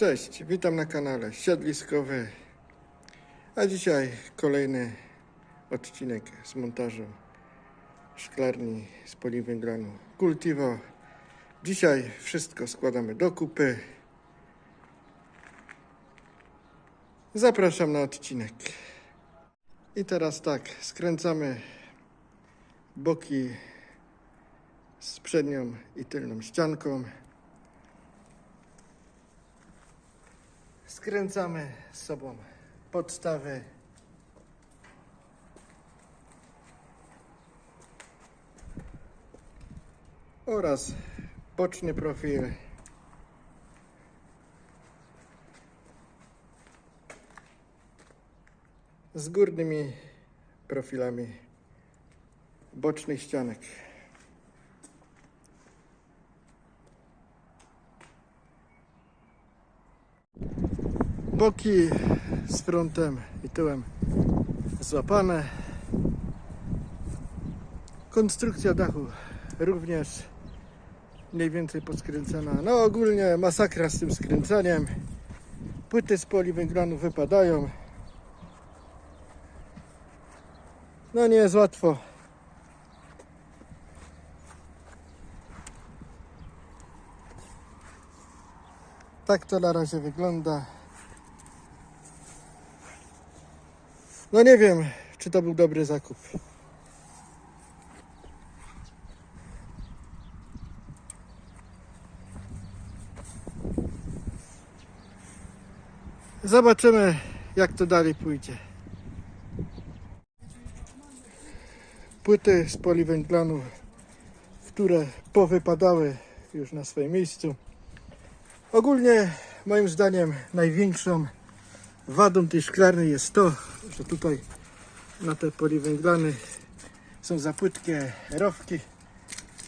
Cześć, witam na kanale Siedliskowy. A dzisiaj kolejny odcinek z montażu szklarni z poliwęglanu Cultivo. Dzisiaj wszystko składamy do kupy. Zapraszam na odcinek. I teraz tak, skręcamy boki z przednią i tylną ścianką. Skręcamy sobą podstawy. Oraz boczny profil. Z górnymi profilami bocznych ścianek. Boki z frontem i tyłem złapane. Konstrukcja dachu również mniej więcej poskręcana. No ogólnie masakra z tym skręcaniem. Płyty z poliwęglanu wypadają. No nie jest łatwo. Tak to na razie wygląda. No nie wiem, czy to był dobry zakup. Zobaczymy, jak to dalej pójdzie. Płyty z poliwęglanu, które powypadały już na swoim miejscu. Ogólnie, moim zdaniem, największą Wadą tej szklarni jest to, że tutaj na te poliwęglany są za płytkie rowki.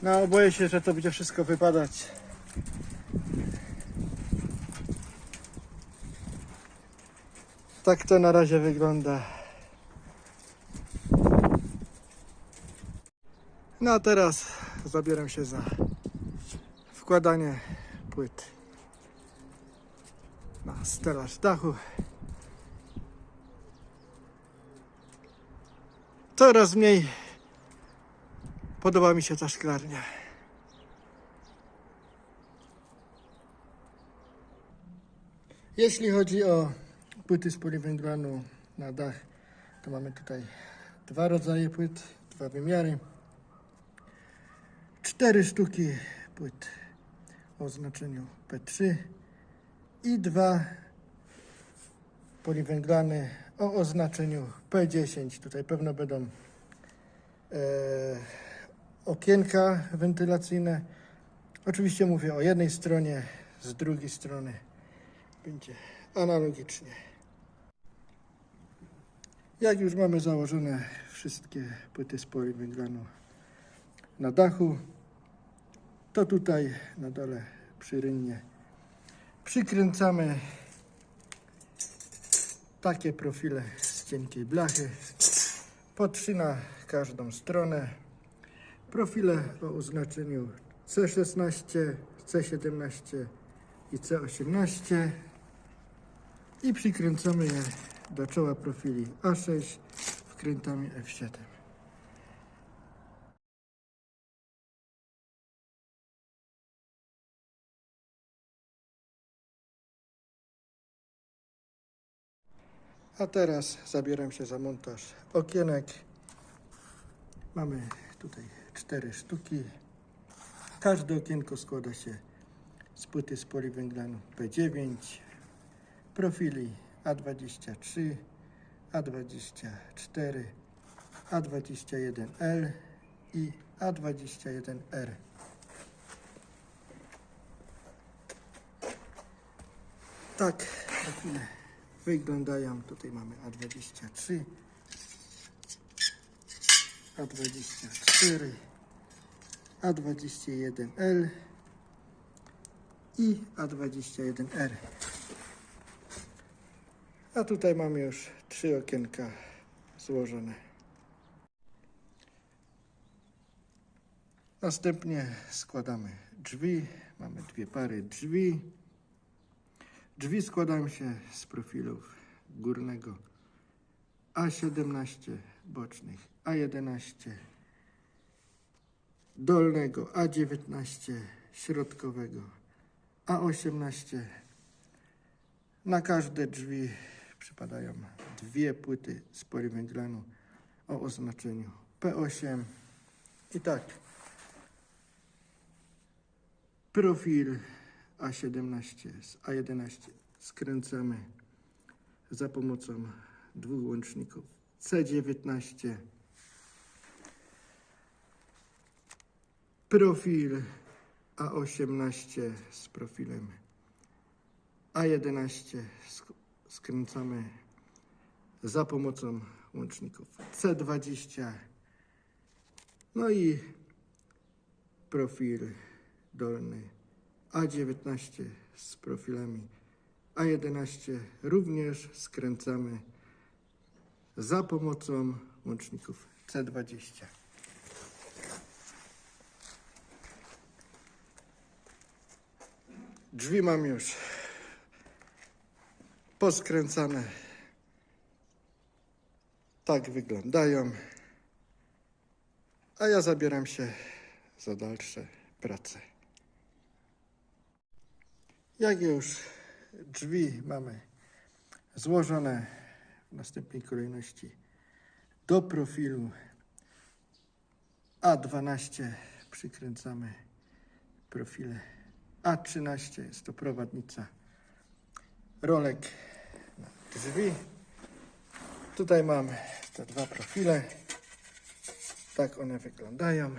No boję się, że to będzie wszystko wypadać. Tak to na razie wygląda. No a teraz zabieram się za wkładanie płyt na stelaż dachu. Coraz mniej podoba mi się ta szklarnia. Jeśli chodzi o płyty z poliwęglanu na dach, to mamy tutaj dwa rodzaje płyt, dwa wymiary. Cztery sztuki płyt o oznaczeniu P3 i dwa poliwęglany o oznaczeniu P10. Tutaj pewno będą e, okienka wentylacyjne. Oczywiście mówię o jednej stronie, z drugiej strony będzie analogicznie. Jak już mamy założone wszystkie płyty z poliwęglanu na dachu, to tutaj na dole przy rynnie przykręcamy takie profile z cienkiej blachy po trzy na każdą stronę. Profile o oznaczeniu C16, C17 i C18 i przykręcamy je do czoła profili A6 wkrętami F7. A teraz zabieram się za montaż okienek. Mamy tutaj cztery sztuki. Każde okienko składa się z płyty z poliwęglanu P9, profili A23, A24, A21L i A21R. Tak, profile wyglądają. Tutaj mamy A23, A24, A21L i A21R. A tutaj mamy już trzy okienka złożone. Następnie składamy drzwi. Mamy dwie pary drzwi. Drzwi składają się z profilów górnego A17 bocznych, A11 dolnego, A19 środkowego, A18. Na każde drzwi przypadają dwie płyty z poliwęglanu o oznaczeniu P8. I tak, profil A17 z A11 skręcamy za pomocą dwóch łączników C19. Profil A18 z profilem A11 sk- skręcamy za pomocą łączników C20. No i profil dolny A19 z profilami A11 również skręcamy za pomocą łączników C20. Drzwi mam już poskręcane. Tak wyglądają. A ja zabieram się za dalsze prace. Jak już drzwi mamy złożone w następnej kolejności do profilu A12 przykręcamy profile A13 jest to prowadnica rolek drzwi. Tutaj mamy te dwa profile. Tak one wyglądają.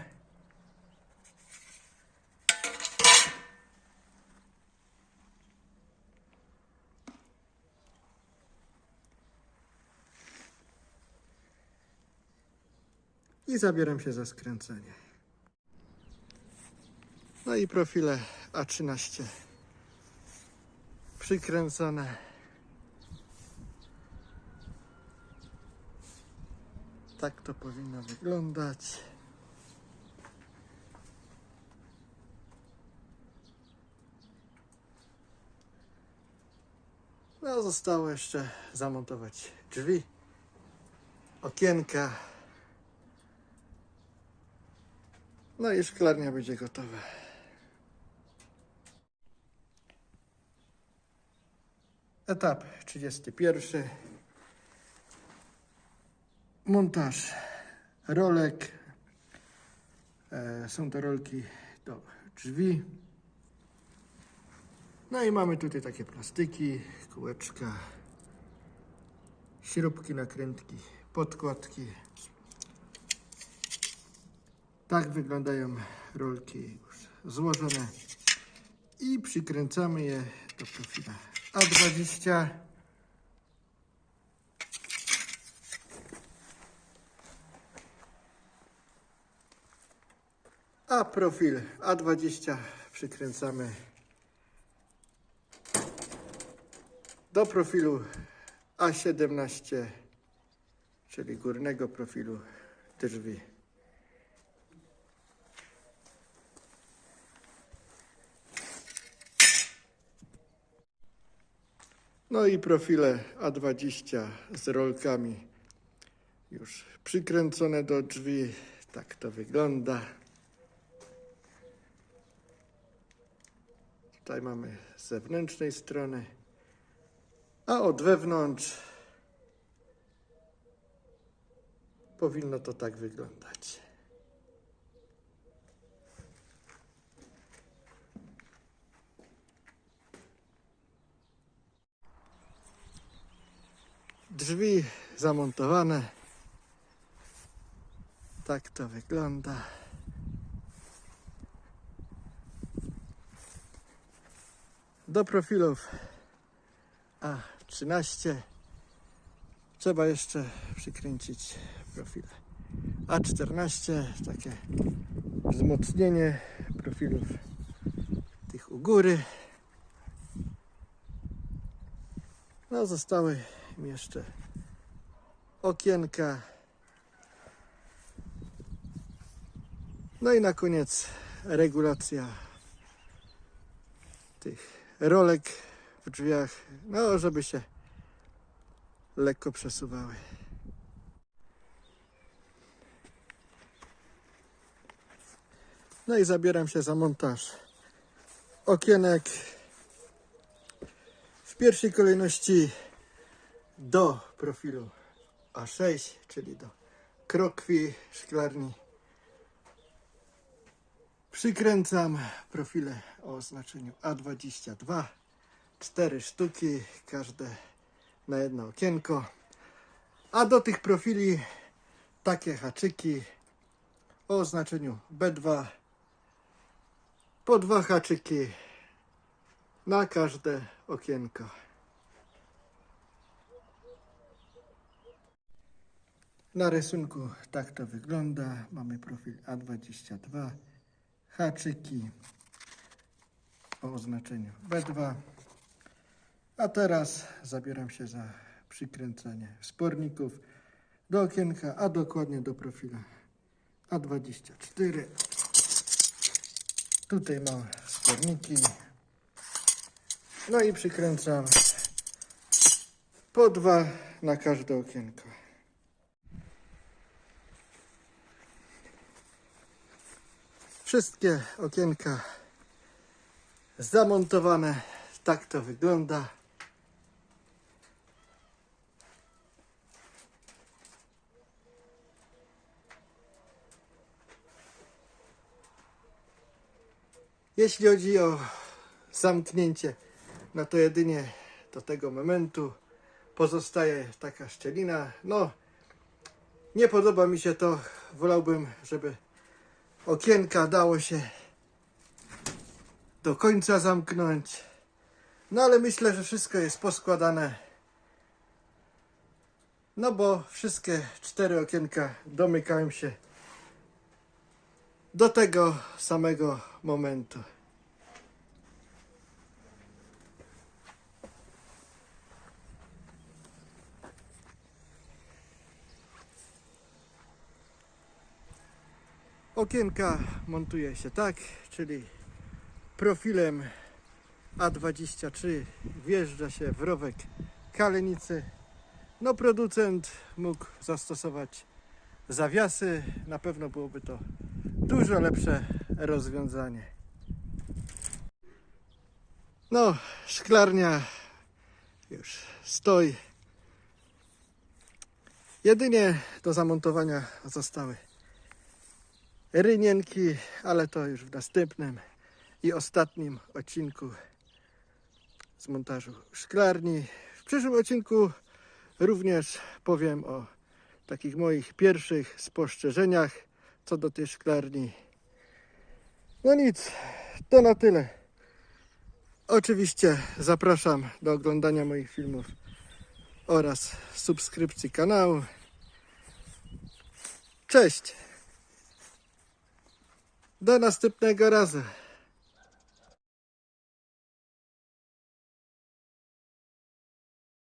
I zabieram się za skręcenie. No i profile A13 przykręcone. Tak to powinno wyglądać. No, zostało jeszcze zamontować drzwi, okienka. No i szklarnia będzie gotowa. Etap 31. Montaż rolek. E, są to rolki do drzwi. No i mamy tutaj takie plastyki, kółeczka, śrubki, nakrętki, podkładki. Tak wyglądają rolki już złożone i przykręcamy je do profila A20. A profil A20 przykręcamy do profilu A17, czyli górnego profilu drzwi. No i profile A20 z rolkami już przykręcone do drzwi. Tak to wygląda. Tutaj mamy z zewnętrznej strony, a od wewnątrz powinno to tak wyglądać. Drzwi zamontowane. Tak to wygląda. Do profilów A13 trzeba jeszcze przykręcić profile. A14 takie wzmocnienie profilów tych u góry. No zostały jeszcze okienka. No i na koniec regulacja tych rolek w drzwiach, no żeby się lekko przesuwały. No i zabieram się za montaż okienek. W pierwszej kolejności do profilu A6, czyli do krokwi szklarni. Przykręcam profile o oznaczeniu A22. Cztery sztuki, każde na jedno okienko. A do tych profili takie haczyki o oznaczeniu B2. Po dwa haczyki na każde okienko. Na rysunku tak to wygląda. Mamy profil A22, haczyki o oznaczeniu B2. A teraz zabieram się za przykręcanie sporników do okienka, a dokładnie do profilu A24. Tutaj mam sporniki. No i przykręcam po dwa na każde okienko. Wszystkie okienka zamontowane. Tak to wygląda. Jeśli chodzi o zamknięcie, no to jedynie do tego momentu pozostaje taka szczelina. No, nie podoba mi się to. Wolałbym, żeby okienka dało się do końca zamknąć. No ale myślę, że wszystko jest poskładane. No bo wszystkie cztery okienka domykają się do tego samego momentu. Okienka montuje się tak, czyli profilem A23 wjeżdża się w rowek kalenicy. No producent mógł zastosować zawiasy, na pewno byłoby to dużo lepsze rozwiązanie. No, szklarnia już stoi. Jedynie do zamontowania zostały rynienki, ale to już w następnym i ostatnim odcinku z montażu szklarni. W przyszłym odcinku również powiem o takich moich pierwszych spostrzeżeniach co do tej szklarni. No nic, to na tyle. Oczywiście zapraszam do oglądania moich filmów oraz subskrypcji kanału. Cześć! Do następnego razu.